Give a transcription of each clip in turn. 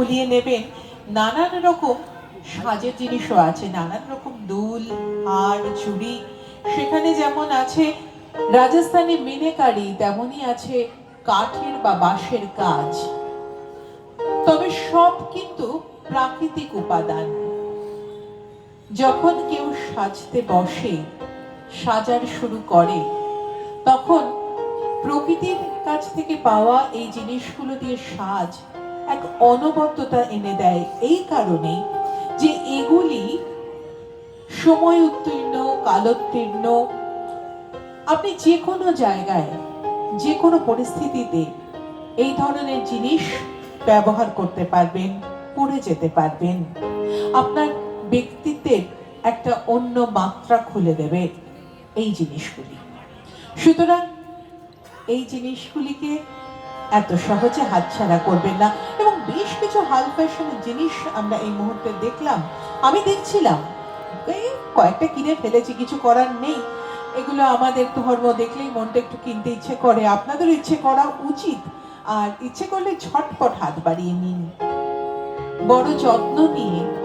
ফুলিয়ে নেবেন নানান রকম সাজের জিনিসও আছে, নানান রকম দুল, হার, চুড়ি। সেখানে যেমন আছে রাজস্থানি মিনেকারি, তেমনই আছে কাঠের বা বাঁশের কাজ। তবে সব কিন্তু প্রাকৃতিক উপাদান। যখন কেউ সাজতে বসে, সাজার শুরু করে, তখন প্রকৃতির কাছ থেকে পাওয়া এই জিনিসগুলো দিয়ে সাজ এক অনবদ্যতা এনে দেয় এই কারণে যে এগুলি সময় উত্তীর্ণ, কালোত্তীর্ণ, আপনি যে কোনো জায়গায়, যে কোনো পরিস্থিতিতে এই ধরনের জিনিস ব্যবহার করতে পারবেন পড়ে যেতে পারবেন। আপনার ব্যক্তিত্বের একটা অন্য মাত্রা খুলে দেবে এই জিনিসগুলি। সুতরাং এই জিনিসগুলিকে এত সহজে হাতছাড়া করবেন না। এবং বেশ কিছু হাল ফ্যাশনের জিনিস আমরা এই মুহূর্তে দেখলাম। আমি দেখছিলাম, এই কয়েকটা কিনে ফেলেছি, কিছু করার নেই। এগুলো আমাদের ধর্ম, দেখলেই মনটা একটু কিনতে ইচ্ছে করে। আপনাদের ইচ্ছে করা উচিত। আর ইচ্ছে করলে ঝটপট হাত বাড়িয়ে নিন। বড় যত্ন নিয়ে,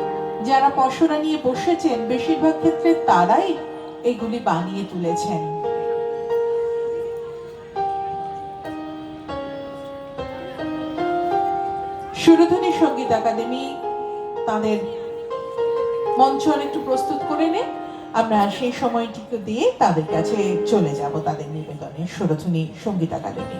যারা পশরা নিয়ে বসেছেন, বেশিরভাগ ক্ষেত্রে তারাই এগুলি বানিয়ে তুলেছেন। সুরধ্বনি সংগীত একাডেমি তাদের মঞ্চ একটু প্রস্তুত করে নে। আমরা সেই সময়টিকে দিয়ে তাদের কাছে চলে যাব, তাদের নিবেদনে সুরধ্বনি সংগীত একাডেমি।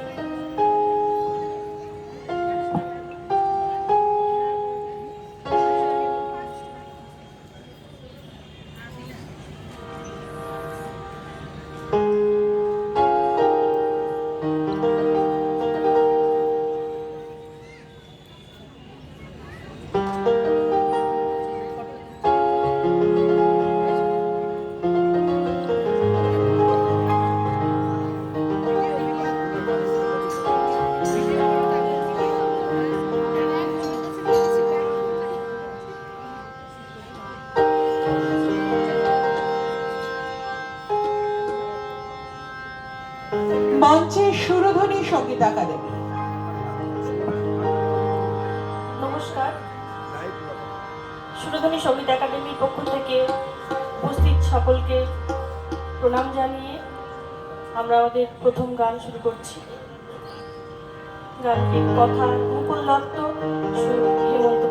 মঞ্চে সুরধ্বনি সংগীত একাডেমি নমস্কার। সুরধনী সংগীত একাডেমির পক্ষ থেকে উপস্থিত সকলকে প্রণাম জানিয়ে আমরা আমাদের প্রথম গান শুরু করছি। গানটির কথা মুকুল দত্ত হেমন্ত